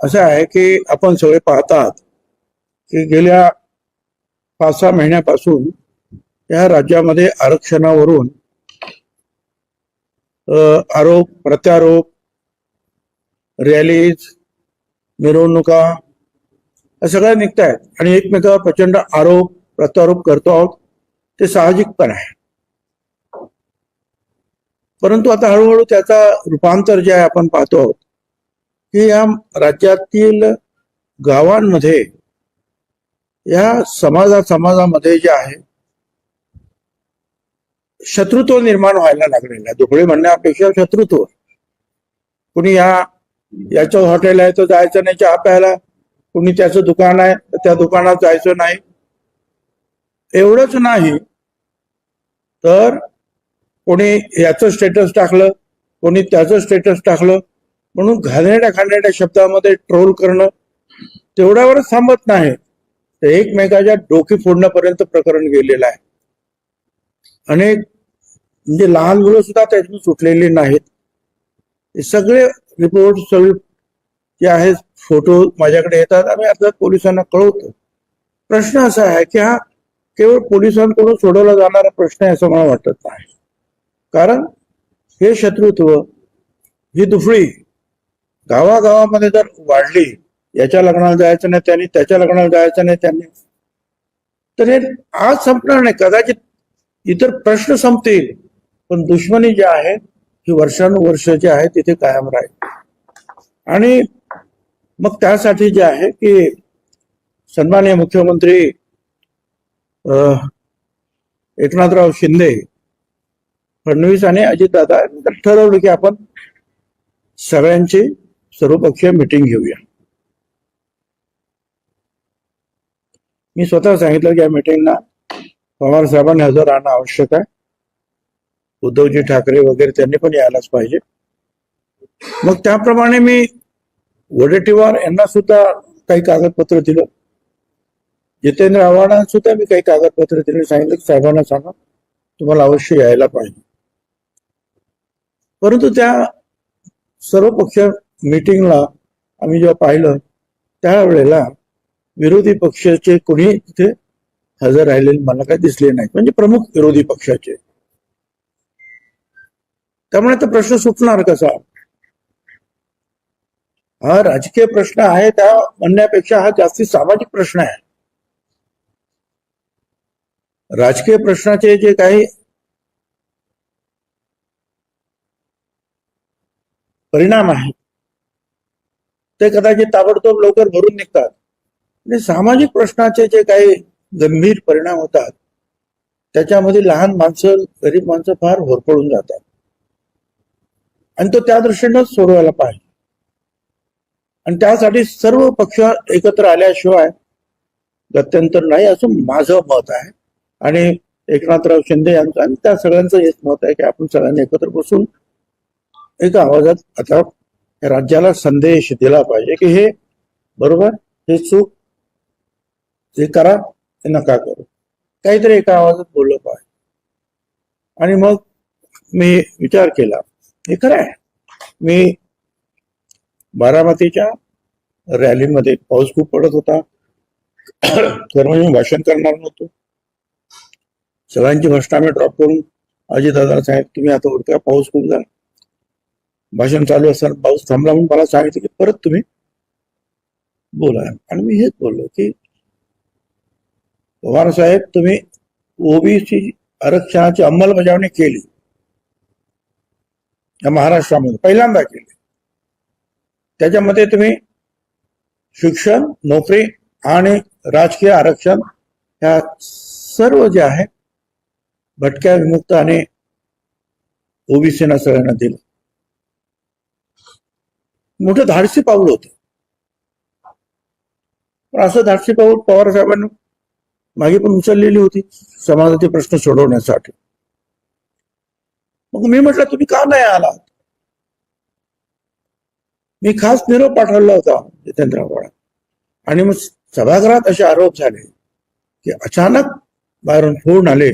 असं आहे की आपण सगळे पाहतात की गेल्या पाच सहा महिन्यापासून या राज्यामध्ये आरक्षणावरून आरोप प्रत्यारोप रॅलीज मिरवणुका या सगळ्या निघत आहेत आणि एकमेकावर प्रचंड आरोप प्रत्यारोप करतो आहोत. ते साहजिक पण आहे. परंतु आता हळूहळू त्याचा रूपांतर जे आहे आपण पाहतो आहोत की या राज्यातील गावांमध्ये या समाजा समाजामध्ये जे आहे शत्रुत्व निर्माण व्हायला लागलेलं आहे. दुबळे म्हणण्यापेक्षा शत्रुत्व. कुणी या याचं हॉटेल आहे तर जायचं नाही चहा प्यायला. कुणी त्याचं दुकान आहे तर त्या दुकानात जायचं नाही. एवढंच नाही. तर कोणी याचं स्टेटस टाकलं कोणी त्याचं स्टेटस टाकलं म्हणून घाणेरड्या खाणेरड्या शब्दामध्ये ट्रोल करणं तेवढ्यावरच थांबत नाही. तर एकमेकाच्या डोकी फोडण्यापर्यंत प्रकरण गेलेलं आहे. अनेक म्हणजे लहान मुलं सुद्धा त्यातून सुटलेली नाहीत. हे सगळे रिपोर्ट सगळे जे आहेत फोटो माझ्याकडे येतात. आम्ही अर्थात पोलिसांना कळवतो. प्रश्न असा आहे की हा केवळ पोलिसांकडून सोडवला जाणारा प्रश्न आहे असं मला वाटत नाही. कारण हे शत्रुत्व ही दुफळी गावागावामध्ये जर वाढली याच्या लग्नाला जायचं नाही त्यांनी त्याच्या लग्नाला जायचं नाही त्यांनी तर हे आज संपणार नाही. कदाचित इतर प्रश्न संपतील पण दुश्मनी जी आहे ही वर्षानुवर्ष जे आहे तिथे कायम राहील. आणि मग त्यासाठी जे आहे की सन्माननीय मुख्यमंत्री अं, एकनाथराव शिंदे फडणवीस आणि अजितदादा ठरवलं की आपण सगळ्यांची सर्वपक्षीय मिटिंग घेऊया. मी स्वतः सांगितलं की या मिटिंगला पवार साहेबांनी हजर राहणं आवश्यक आहे. उद्धवजी ठाकरे वगैरे त्यांनी पण यायलाच पाहिजे. मग त्याप्रमाणे मी वडेट्टीवार यांना सुद्धा काही कागदपत्र दिलं. जितेंद्र आव्हाडांना सुद्धा मी काही कागदपत्र दिले. सांगितलं की साहेबांना सांगा. तुम्हाला अवश्य यायला पाहिजे. परंतु त्या सर्व पक्ष मिटिंगला आम्ही जेव्हा पाहिलं त्यावेळेला विरोधी पक्षाचे कोणी तिथे हजर राहिलेले मला काही दिसले नाही. म्हणजे प्रमुख विरोधी पक्षाचे. त्यामुळे तो प्रश्न सुटणार कसा? हा राजकीय प्रश्न आहे त्या म्हणण्यापेक्षा हा जास्ती सामाजिक प्रश्न आहे. राजकीय प्रश्नाचे जे काही परिणाम आहे. ते कदाचित ताबडतोब लवकर भरून निघतात. आणि सामाजिक प्रश्नाचे जे काही गंभीर परिणाम होतात त्याच्यामध्ये लहान माणसं गरीब माणसं फार होरपळून जातात. आणि तो त्या दृष्टीनंच सोडवायला पाहिजे. आणि त्यासाठी सर्व पक्ष एकत्र आल्याशिवाय गत्यंतर नाही असं माझं मत आहे. आणि एकनाथराव शिंदे यांचं आणि त्या सगळ्यांचं हेच मत आहे की आपण सगळ्यांनी एकत्र बसून एका आवाजात आता राज्याला संदेश दिला पाहिजे की हे बरोबर हे चूक हे करा हे नका करू. काहीतरी एका आवाजात बोललं पाहिजे. आणि मग मी विचार केला हे खरं आहे. मी बारामतीच्या रॅलीमध्ये पाऊस खूप पडत होता. तर मी भाषण करणार नव्हतो. सगळ्यांची भाषणं आम्ही ड्रॉप करून अजितदादा साहेब तुम्ही आता उडका पाऊस खूप झाला. भाषण चालू असताना पाऊस थांबला म्हणून मला सांगितलं की परत तुम्ही बोला. आणि मी हेच बोललो की पवार साहेब तुम्ही ओबीसी आरक्षणाची अंमलबजावणी केली. या महाराष्ट्रामध्ये पहिल्यांदा केली. त्याच्यामध्ये तुम्ही शिक्षण नोकरी आणि राजकीय आरक्षण ह्या सर्व जे आहे भटक्या विमुक्त आणि ओबीसीना सगळ्यांना दिलं. मोठं धाडसी पाऊल होतं. पण असं धाडसी पाऊल पवार साहेबांनी मागे पण उचललेली होती समाजाचे प्रश्न सोडवण्यासाठी. मग मी म्हटलं तुम्ही का नाही आलात? मी खास निरोप पाठवला होता जितेंद्र आव्हाड. आणि मग सभागृहात असे आरोप झाले की अचानक बाहेरून फोन आले.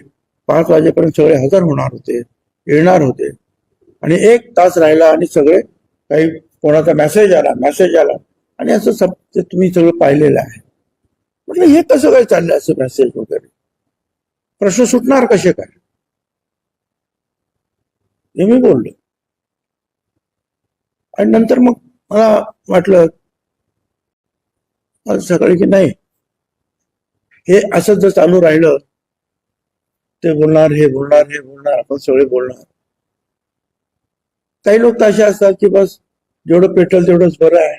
पाच वाजेपर्यंत सगळे हजर होणार होते येणार होते. आणि एक तास राहिला आणि सगळे काही कोणाचा मेसेज आला मेसेज आला. आणि असं सब ते तुम्ही सगळं पाहिलेलं आहे. म्हटलं हे कसं काय चाललंय असं मेसेज वगैरे? प्रश्न सुटणार कसे काय? हे मी बोललो. आणि नंतर मग मला वाटलं आज सकाळी की नाही हे असं जर चालू राहिलं ते बोलणार हे बोलणार हे बोलणार आपण सगळे बोलणार. काही लोक तर असे असतात की बस जेवढं पेटल तेवढंच बरं आहे.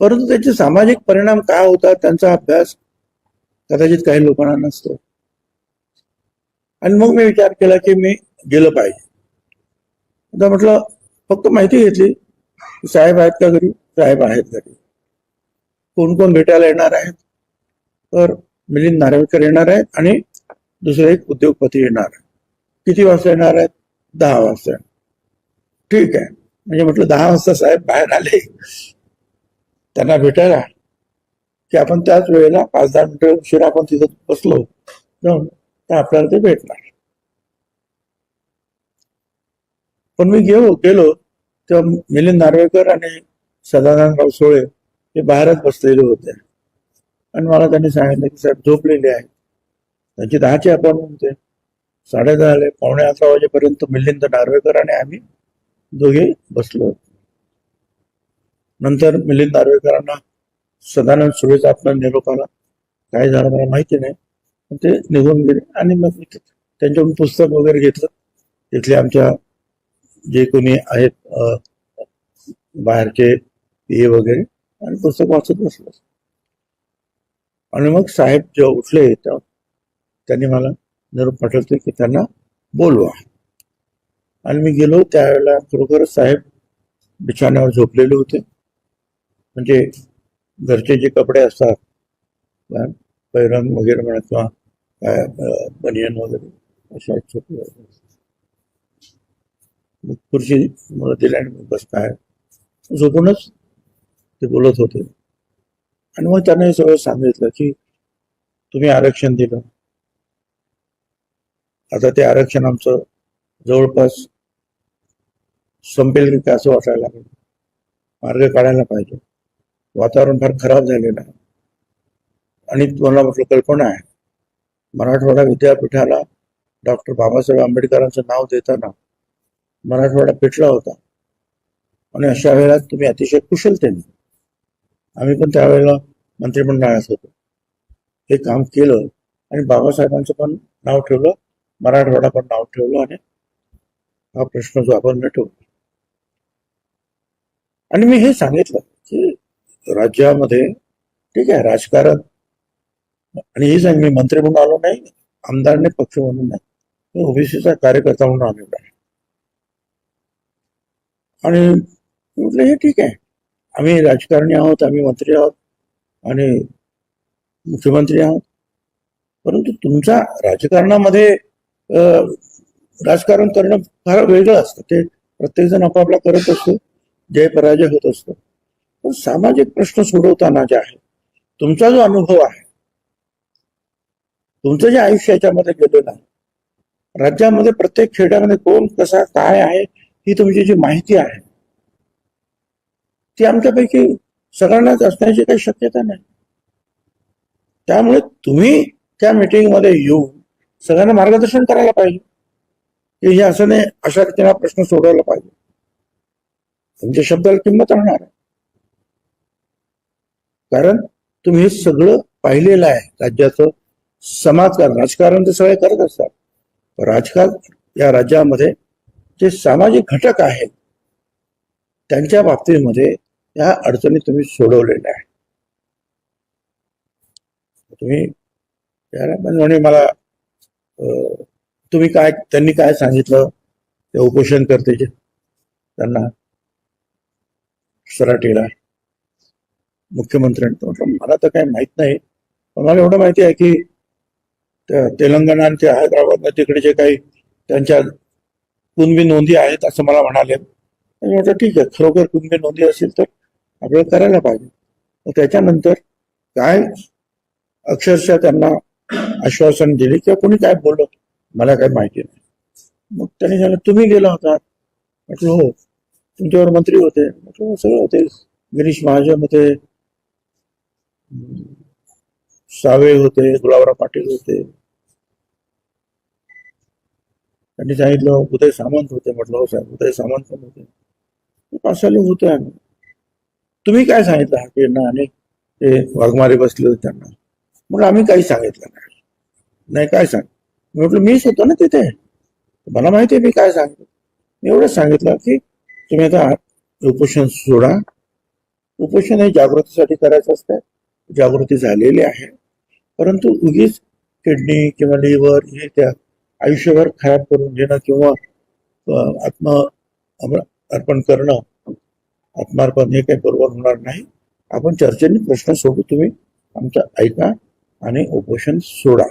परंतु त्याचे सामाजिक परिणाम काय होतात त्यांचा अभ्यास कदाचित काही लोकांना नसतो. आणि मग मी विचार केला की मी गेलं पाहिजे. आता म्हटलं फक्त माहिती घेतली साहेब आहेत का घरी? साहेब आहेत घरी. कोण कोण भेटायला येणार आहेत? तर मिलिंद नार्वेकर येणार आहेत आणि दुसरे एक उद्योगपती येणार आहे किती वाजता येणार आहेत? दहा वाजता. ठीक आहे. म्हणजे म्हटलं दहा वाजता साहेब बाहेर आले. त्यांना भेटायला. की आपण त्याच वेळेला पाच दहा मिनिटं उशिरा आपण तिथं बसलो. जाऊन तर आपल्याला ते भेटणार. पण मी गेलो गेलो. तेव्हा मिलिंद नार्वेकर आणि सदानंद सोळे हे बाहेरच बसलेले होते. आणि मला त्यांनी सांगितलं की साहेब झोपलेले आहेत. त्यांची दहाची अपॉइंटमेंट होते साडे दहा आले पावणे अकरा वाजेपर्यंत मिलिंद नार्वेकर आणि आम्ही दोघे बसलो. नंतर मिलिंद नार्वेकरांना सदानंद सुरेचा आपला निरोप आला काय झालं मला माहिती नाही. ते निघून गेले आणि मग त्यांच्याकडून पुस्तक वगैरे घेतलं. तिथले आमच्या जे कोणी आहेत बाहेरचे पीए वगैरे आणि पुस्तक वाचत बसलं. आणि मग साहेब जेव्हा उठले तेव्हा त्यांनी मला निरोप पाठवते की त्यांना बोलवा. आणि मी गेलो त्यावेळेला खरोखरच साहेब बिछाण्यावर झोपलेले होते. म्हणजे घरचे जे कपडे असतात पैरंग वगैरे म्हणा किंवा काय बनियन वगैरे अशा छोटे मग खुर्ची मला दिली आणि मग बस काय झोपूनच ते बोलत होते. आणि मग त्यांना हे सगळं सांगितलं की तुम्ही आरक्षण दिलं. आता ते आरक्षण आमचं जवळपास संपेल की असं वाटायला लागलं. मार्ग काढायला पाहिजे. वातावरण फार खराब झालेलं आहे. आणि तुम्हाला म्हटलं कल्पना आहे. मराठवाडा विद्यापीठाला डॉक्टर बाबासाहेब आंबेडकरांचं नाव देताना मराठवाडा पेटला होता. आणि अशा वेळेला तुम्ही अतिशय कुशलतेने आम्ही पण त्यावेळेला मंत्रिमंडळात होतो. हे काम केलं आणि बाबासाहेबांचं पण नाव ठेवलं. मराठवाडा पण नाव ठेवलं आणि हा प्रश्न जो आपण मिटवला. आणि मी हे सांगितलं की राज्यामध्ये ठीक आहे राजकारण आणि हे सांग मी मंत्री म्हणून आलो नाही आमदार पक्ष म्हणून नाही मी ओबीसीचा कार्यकर्ता म्हणून आलेलो आहे आणि म्हटलं हे ठीक आहे आम्ही राजकारणी आहोत आम्ही मंत्री आहोत आणि मुख्यमंत्री आहोत. परंतु तुमच्या राजकारणामध्ये राजकारण करणं फार वेगळं असतं. ते प्रत्येक जण आपापला करत असतो जय पराजय होत असतो. पण सामाजिक प्रश्न सोडवताना जे आहे तुमचा जो अनुभव आहे तुमचं जे आयुष्य याच्यामध्ये गेलेलं आहे राज्यामध्ये प्रत्येक खेड्यामध्ये कोण कसा काय आहे ही तुमची जी माहिती आहे ती आमच्यापैकी सगळ्यांनाच असण्याची काही शक्यता नाही. त्यामुळे तुम्ही त्या मिटिंगमध्ये येऊन सगळ्यांना मार्गदर्शन करायला पाहिजे. की हे असं नाही अशा रीतीने हा प्रश्न सोडवायला पाहिजे. तुमच्या शब्दाला किंमत राहणार आहे. कारण तुम्ही हे सगळं पाहिलेलं आहे. राज्याचं समाजकारण राजकारण तर सगळे करत असतात. राजकारण या राज्यामध्ये जे सामाजिक घटक आहेत त्यांच्या बाबतीमध्ये या अडचणी तुम्ही सोडवलेल्या आहेत. तुम्ही म्हणजे मला तुम्ही काय त्यांनी काय सांगितलं? ते उपोषण करते जे त्यांना सराटीला मुख्यमंत्र्यांनी म्हटलं मला तर काही माहीत नाही. पण मला एवढं माहिती आहे की त्या तेलंगणा आणि ते हैदराबाद तिकडे जे काही त्यांच्या कुणबी नोंदी आहेत असं मला म्हणाले. मी म्हटलं ठीक आहे खरोखर कुणबी नोंदी असेल तर आपल्याला करायला पाहिजे. मग त्याच्यानंतर काय अक्षरशः त्यांना आश्वासन दिले किंवा कोणी काय बोललं मला काही माहिती नाही. मग त्याने सांगितलं तुम्ही गेला होता. म्हटलं हो. तुमच्यावर मंत्री होते. म्हटलं हो, सगळे होते. गिरीश महाजन होते. सावे होते गुलाबराव पाटील होते. त्यांनी सांगितलं उदय सामंत होते. म्हटलं हो साहेब उदय सामंत पण होते. पाच सहा लोक होते आम्ही. तुम्ही काय सांगितलं? हाकेंना आणि ते वाघमारे बसले होते त्यांना. म्हणून आम्ही काही सांगितलं नाही. नाही काय सांग मी म्हटलं मीच होतो ना तिथे. मला माहिती आहे मी काय सांगितलं. मी एवढंच सांगितलं की तुम्ही आता उपोषण सोडा. उपोषण हे जागृतीसाठी करायचं असतं. जागृती झालेली आहे. परंतु उगीच किडनी किंवा लिव्हर हे त्या आयुष्यभर खराब करून घेणं किंवा आत्म अर्पण करणं आत्मार्पण हे काही बरोबर होणार नाही. आपण चर्चेने प्रश्न सोडू तुम्ही आमचा ऐका. आणि उपोषण सोडा.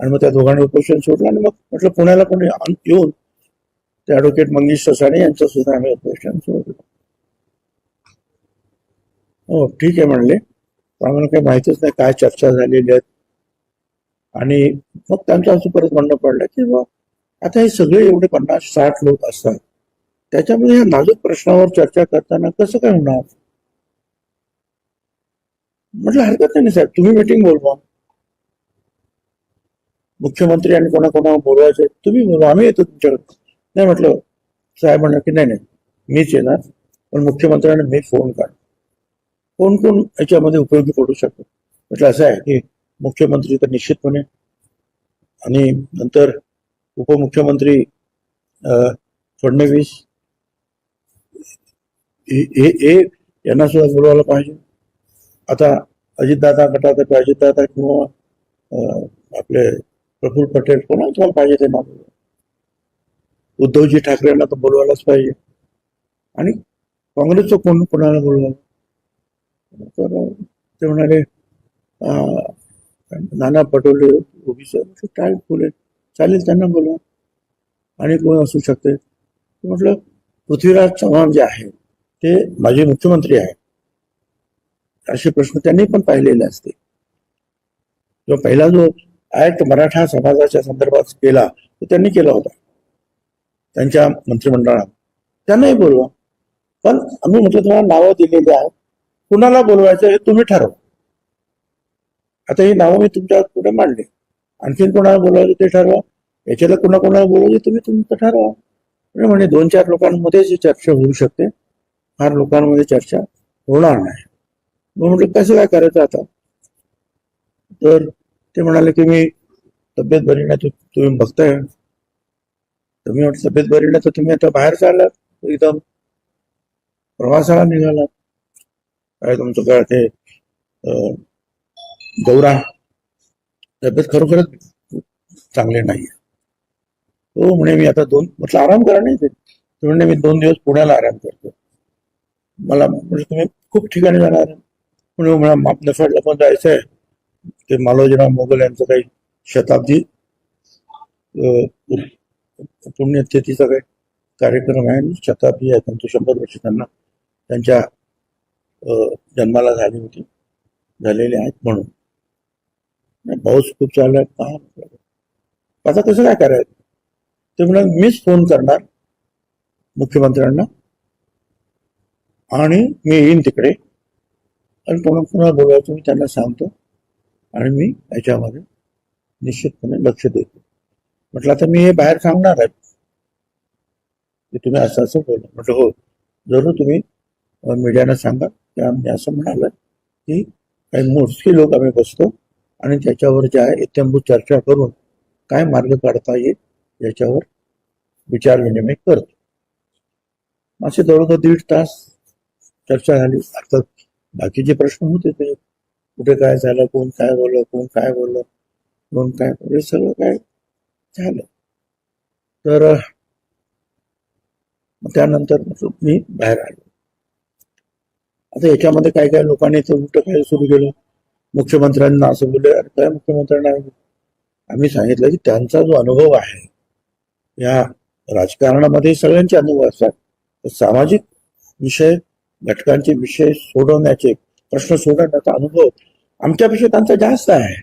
आणि मग त्या दोघांनी उपोषण सोडलं आणि मग म्हटलं पुण्याला कोणी येऊन ते ॲडव्होकेट मंगेश ससाणे यांचं सुद्धा आम्ही उपोषण सोडलं. हो ठीक आहे म्हणले. आम्हाला काही माहितीच नाही काय चर्चा झालेली आहेत आणि मग त्यांचं असं परत म्हणणं पडलं की बा आता हे सगळे एवढे पन्नास साठ लोक असतात. त्याच्यामध्ये या नाजूक प्रश्नावर चर्चा करताना कसं काय होणार? म्हटलं हरकत नाही साहेब. तुम्ही मिटिंग बोलवा. मुख्यमंत्री आणि कोणाकोणा बोलवायचे? तुम्ही बोलवा. आम्ही येतो तुमच्याकडे. नाही म्हटलं साहेब म्हणलं की नाही नाही. मीच येणार पण मुख्यमंत्र्यांना मी फोन काढ कोण कोण याच्यामध्ये उपयोगी पडू शकतो? म्हटलं असं आहे की मुख्यमंत्री तर निश्चितपणे. आणि नंतर उपमुख्यमंत्री फडणवीस हे हे- यांना सुद्धा बोलवायला पाहिजे. आता अजितदादा गटातर्फे अजितदादा किंवा आपले प्रफुल्ल पटेल कोणाला तुम्हाला पाहिजे ते नाव उद्धवजी ठाकरेंना तर बोलवायलाच पाहिजे. आणि काँग्रेसचं कोण कोणाला बोलवायला तर ते म्हणाले अं, नाना पटोले ओबीसी काय बोले चालेल त्यांना बोलवा. आणि कोण असू शकते? म्हटलं पृथ्वीराज चव्हाण जे आहे ते माजी मुख्यमंत्री आहेत. असे प्रश्न त्यांनी पण पाहिलेले असते किंवा पहिला जो ऍक्ट मराठा समाजाच्या संदर्भात केला तो त्यांनी केला होता. त्यांच्या मंत्रिमंडळात. त्यांनाही बोलवा. पण आम्ही म्हटलं तुम्हाला नावं दिलेली आहेत. कुणाला बोलवायचं हे तुम्ही ठरवा. आता ही नावं मी तुमच्यापुढे मांडली. आणखीन कोणाला बोलवायचं ते ठरवा. याच्याला कुणा कोणाला बोलवायचं तुम्ही तुमचं ठरवा. म्हणजे म्हणे दोन चार लोकांमध्येच जी चर्चा होऊ शकते. फार लोकांमध्ये चर्चा होणार नाही. मग म्हटलं कसं काय करायचं आता? तर ते म्हणाले की मी तब्येत बरी नाही तुम्ही बघताय. तुम्ही म्हटलं तब्येत बरी नाही तर तुम्ही आता बाहेर चाललात एकदम प्रवासाला निघालात काय तुमचं काय ते गौरा. तब्येत खरोखरच चांगली नाही हो म्हणे मी आता दोन म्हटलं आराम करा नाही ते म्हणे मी दोन दिवस पुण्याला आराम करतो. मला म्हणजे तुम्ही खूप ठिकाणी जाणार. म्हणून मला मापनफाडला पण जायचं आहे ते मालोजीराव मोगल यांचं काही शताब्दी अं, पुण्यतिथीचा काही कार्यक्रम आहे. आणि शताब्दी आहे. त्यांचं शंभर वर्ष त्यांना त्यांच्या अं, जन्माला झाली होती. झालेले आहेत म्हणून. पाऊस खूप चालला का आता कसं काय करायचं? ते म्हणाल मीच फोन करणार मुख्यमंत्र्यांना आणि मी येईन तिकडे आणि कोणा कोणाला बोलायचं मी त्यांना सांगतो. आणि मी याच्यामध्ये निश्चितपणे लक्ष देतो. म्हटलं आता मी हे बाहेर सांगणार आहे. की तुम्ही असं असं बोला. म्हटलं हो जरूर तुम्ही मीडियानं सांगा. की आम्ही असं म्हणाल की काही मोजके लोक आम्ही बसतो आणि त्याच्यावर जे आहे इत्यंभूत चर्चा करून काय मार्ग काढता येईल याच्यावर विचार विनिमय करतो. असे जवळजवळ दीड तास चर्चा झाली. अर्थात बाकीचे प्रश्न होते ते कुठे काय झालं कोण काय बोललं कोण काय बोललं कोण काय बोललं, हे सगळं काय झालं. तर त्यानंतर मी बाहेर आलो. आता याच्यामध्ये काय काय लोकांनी तर उलट काय सुरू केलं? मुख्यमंत्र्यांना असं बोलले अरे काय मुख्यमंत्र्यांना? आम्ही सांगितलं की त्यांचा जो अनुभव आहे या राजकारणामध्ये सगळ्यांचे अनुभव असतात. तर सामाजिक विषय घटकांचे विषय सोडवण्याचे प्रश्न सोडवण्याचा अनुभव आमच्यापेक्षा त्यांचा जास्त आहे.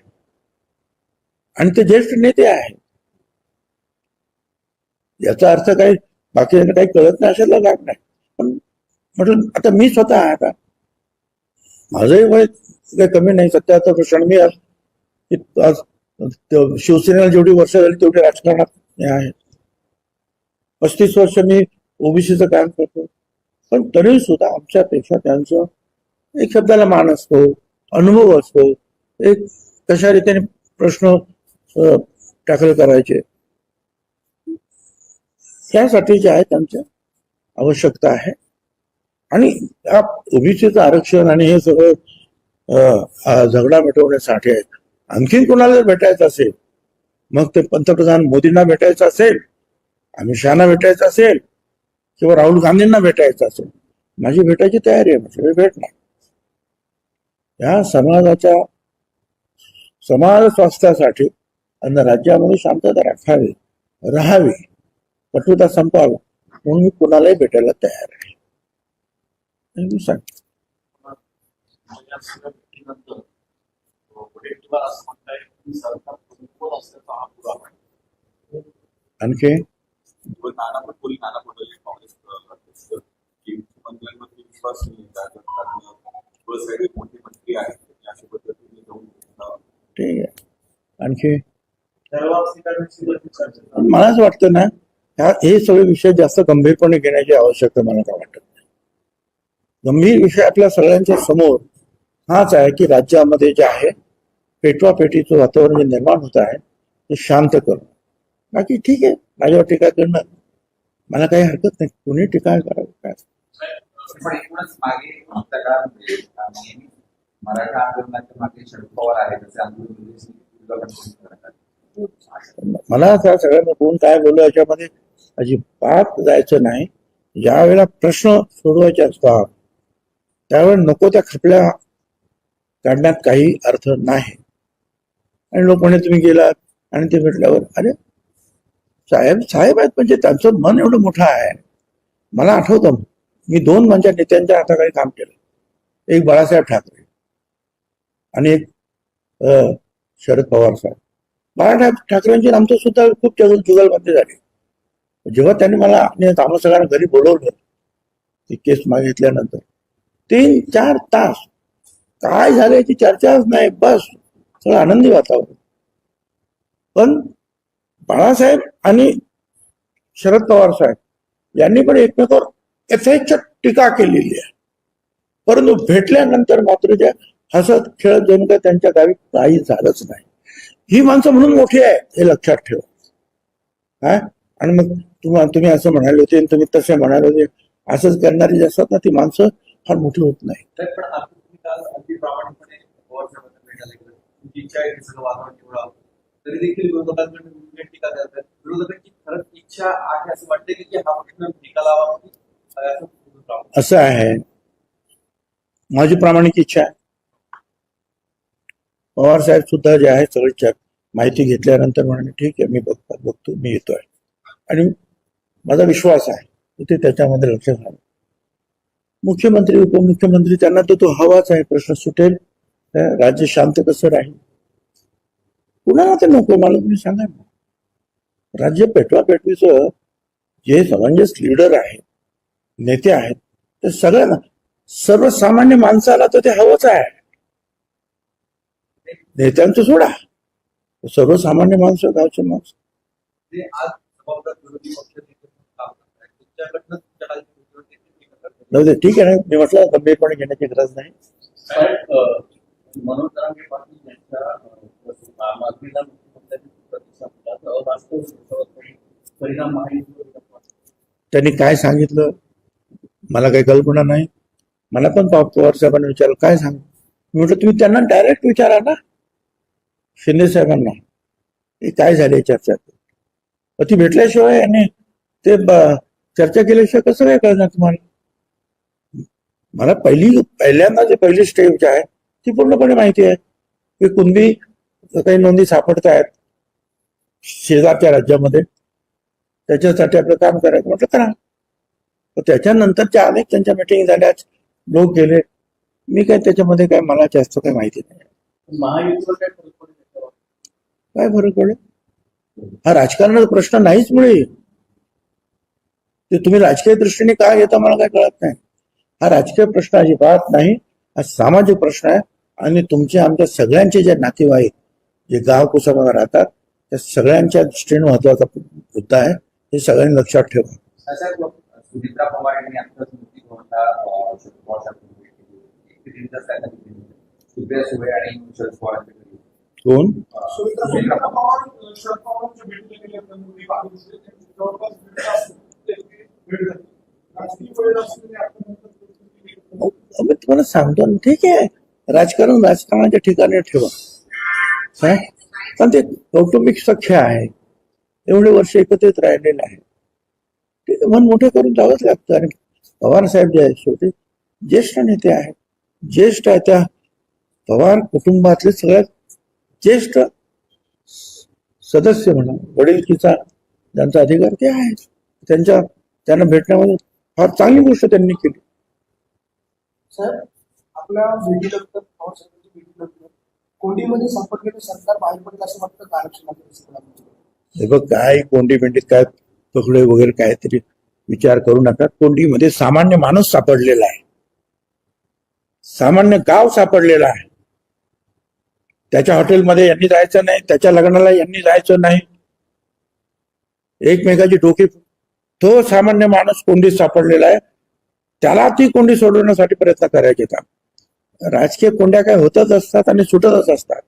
आणि ते ज्येष्ठ नेते आहेत. याचा अर्थ काही बाकीच्यांना काही कळत नाही अशातला भाग नाही. पण म्हटलं आता मी स्वतः आहे आता माझंही वय काही कमी नाही. सध्या वर्ष आणि मी आज आज शिवसेनेला जेवढी वर्ष झाली तेवढी राजकारणात हे आहे. पस्तीस वर्ष मी ओबीसीचं काम करतो. पण तरी सुद्धा आमच्यापेक्षा त्यांचं एक शब्दाला मान असतो. अनुभव असतो एक कशा रीतीने प्रश्न टॅकल करायचे. त्यासाठी जे आहे त्यांच्या आवश्यकता आहे. आणि या ओबीसीचं आरक्षण आणि हे सगळं झगडा मिटवण्यासाठी आहे. आणखीन कोणाला जर भेटायचं असेल मग ते पंतप्रधान मोदींना भेटायचं असेल अमित शहाना भेटायचं असेल किंवा राहुल गांधींना भेटायचं असेल माझी भेटायची तयारी आहे म्हणजे मी भेटणार या समाजाच्या समाज स्वास्थ्यासाठी आणि राज्यामध्ये शांतता राखावी राहावी कटुता संपावी म्हणून मी कुणालाही भेटायला तयार आहे. मी सांगतो. आणखी? नाना पटोले काँग्रेस ठीक आहे. आणखी? ठराव स्वीकारण्याची गरज चर्चा पण मला असं वाटतं ना ह्या हे सगळे विषय जास्त गंभीरपणे घेण्याची आवश्यकता मला काय वाटत नाही. गंभीर विषय आपल्या सगळ्यांच्या समोर हाच आहे की राज्यामध्ये जे आहे पेटवा पेटीचं वातावरण जे निर्माण होत आहे ते शांत करणं. बाकी ठीक आहे. माझ्यावर टीका करणं मला काही हरकत नाही. कुणी टीका करावं पण एकूणच मागे त्या काळामध्ये म्हणजे, नेहमी मराठा आंदोलनाच्या मागे शरद पवार आहेत असे आंदोलन म्हणजे मला त्या सगळ्यांना कोण काय बोललो याच्यामध्ये अजिबात जायचं नाही. ज्या वेळेला प्रश्न सोडवायचे असतात त्यावेळेला नको त्या खपल्या काढण्यात काही अर्थ नाही. आणि लोक म्हणे तुम्ही गेलात. आणि ते भेटल्यावर अरे साहेब साहेब आहेत म्हणजे त्यांचं मन एवढं मोठं आहे. मला आठवतं मी दोन माझ्या नेत्यांच्या हाताखाली काम केलं. एक बाळासाहेब ठाकरे आणि एक शरद पवार साहेब. बाळासाहेब ठाकरेंची आमचं सुद्धा खूप जुगलबंदी झाली. जेव्हा त्यांनी मला आम्हाला सगळ्यांना घरी बोलवलं ती केस मागितल्यानंतर तीन चार तास काय झालं याची चर्चाच नाही बस सगळं आनंदी वातावरण. पण बाळासाहेब आणि शरद पवार साहेब यांनी पण एकमेकावर यथेच्छ टीका केलेली आहे. परंतु भेटल्यानंतर मात्र ज्या हसत खेळत जणू काय त्यांच्या गावी काही झालंच नाही. ही माणसं म्हणून मोठी आहे हे लक्षात ठेवा. हा? आणि मग तुम्हा तुम्ही असं म्हणाले होते तुम्ही तसे म्हणाले होते असंच करणारी जे असतात ना ती माणसं फार मोठी होत नाही. तरी देखील विरोधकांकडून टीका करतात. विरोधकांची खरंच इच्छा आहे असं वाटतं की हा प्रश्न निकालावा असं आहे. माझी प्रामाणिक इच्छा आहे. पवार साहेब सुद्धा जे आहे सगळी माहिती घेतल्यानंतर म्हणाले ठीक आहे मी बघतो बघतो मी येतोय. आणि माझा विश्वास आहे ते त्याच्यामध्ये लक्ष घालून मुख्यमंत्री उपमुख्यमंत्री त्यांना तर तो हवाच आहे प्रश्न सुटेल. राज्य शांत कसं राहील? कुणाला ते नको? मला तुम्ही सांगा राज्य पेटवा पेटवीचं जे समंजस लीडर आहेत नेते आहेत ते सगळ्यांना सर्वसामान्य माणसाला तर ते हवंच आहे. नेत्यांचं सोडा. सर्वसामान्य माणसं गावचे माणसं. ते आज जबाबदार विरोधी पक्ष नेते म्हणून काम करतायत तुमच्याकडनं तुमच्या खाली विरोधी देखील टीका करतात. जाऊ दे, ठीक आहे ना. मी म्हटलं गंभीरपणे घेण्याची गरज नाही. त्यांनी काय सांगितलं? मला काही कल्पना नाही. मला पण पवार साहेबांनी विचारलं काय सांग? मी म्हटलं तुम्ही त्यांना डायरेक्ट विचारा ना. शिंदे साहेबांना. हे काय झाले चर्चा मग ती भेटल्याशिवाय आणि ते ब- चर्चा केल्याशिवाय कसं काय कळणार तुम्हाला? मला पहिली पहिल्यांदा जे पहिली स्टेज आहे ती पूर्णपणे माहिती आहे. की कुणबी काही नोंदी सापडत आहेत शेजारच्या राज्यामध्ये. त्याच्यासाठी आपलं काम करायचं. म्हटलं करा. त्याच्यानंतरच्या अनेक त्यांच्या मिटिंग झाल्याच लोक गेले. मी काय त्याच्यामध्ये काय मला जास्त काही माहिती नाही. काय फरक पडेल हा राजकारणाचा प्रश्न नाहीच मुळे. ते तुम्ही राजकीय दृष्टीने काय घेता मला काय कळत नाही. हा राजकीय प्रश्न अजिबात नाही. हा सामाजिक प्रश्न आहे. आणि तुमचे आमच्या सगळ्यांचे जे नातेवाईक जे गाव कुसुमावर राहतात त्या सगळ्यांच्या दृष्टीने महत्त्वाचा मुद्दा आहे. हे सगळ्यांनी लक्षात ठेवा. पवार यांनी भवनला शरद पवार दिली. सुप्रिया सुळे आणि शरद दिली. कोण पवार. पवार शरद पवारांच्या भेटीला गेले जवळपास मी तुम्हाला सांगतो ना ठीक आहे. राजकारण राजकारणाच्या ठिकाणी ठेवा. काय पण ते कौटुंबिक सख्य आहे. एवढे वर्ष एकत्रित राहिलेले आहे ते मन मोठे करून जावंच लागतं. आणि पवार साहेब जे आहेत शेवटी ज्येष्ठ नेते आहेत. ज्येष्ठ आहे त्या पवार कुटुंबातले सगळ्यात ज्येष्ठ सदस्य म्हणा वडीलकीचा ज्यांचा अधिकार ते आहे त्यांच्या त्यांना भेटण्यामध्ये फार चांगली गोष्ट त्यांनी केली. साहेब आपल्या भेटीनंतर पवार साहेबांच्या भेटीनंतर कोंडीमध्ये सापडलेलं सरकार बाहेर पडेल असं वाटतं का हे बघ काय कोंडी बिंडीत काय पकडे वगैरे काहीतरी विचार करू नका. कोंडीमध्ये सामान्य माणूस सापडलेला आहे. सामान्य गाव सापडलेला आहे. त्याच्या हॉटेलमध्ये यांनी जायचं नाही त्याच्या लग्नाला यांनी जायचं नाही. एकमेकाची डोकी तो सामान्य माणूस कोंडीत सापडलेला आहे. त्याला ती कोंडी सोडवण्यासाठी प्रयत्न करायचे काम राजकीय कोंड्या काय होतच असतात आणि सुटतच असतात.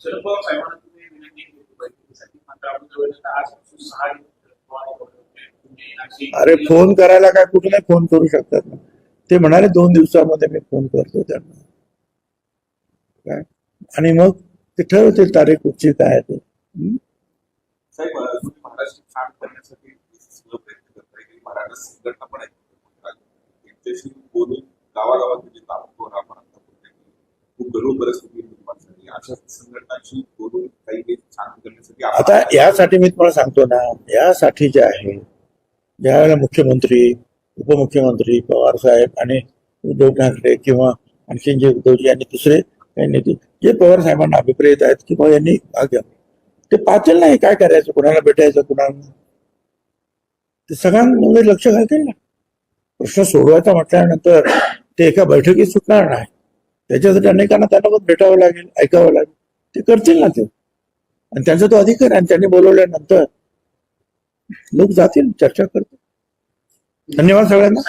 शरद अरे फोन करायला काय कुठे नाही फोन करू शकतात ना. ते म्हणाले दोन दिवसामध्ये मी फोन करतो त्यांना. काय? आणि मग ते ठरवतील तारीख कुठची काय ते. गावागावात खूप परिस्थिती निर्माण झाली. अशा बोलून काही काही छान करण्यासाठी आपण- आता यासाठी मी तुम्हाला सांगतो ना यासाठी जे आहे ज्या वेळेला मुख्यमंत्री उपमुख्यमंत्री पवार साहेब आणि उद्धव ठाकरे किंवा आणखीन जे उद्धवजी आणि दुसरे काही नेते जे पवार साहेबांना अभिप्रेत आहेत किंवा यांनी भाग घ्यावा. ते पाहतील नाही काय करायचं कुणाला भेटायचं कुणाला ते सगळ्यांमध्ये लक्ष घालतील ना. प्रश्न सोडवायचा म्हटल्यानंतर ते एका बैठकीत सुटणार नाही. त्याच्यासाठी अनेकांना त्यांना मग भेटावं लागेल ऐकावं लागेल. ते करतील ना ते. आणि त्यांचा तो अधिकार आहे. आणि त्यांनी बोलवल्यानंतर लोक जातील चर्चा करतील. धन्यवाद सगळ्यांना.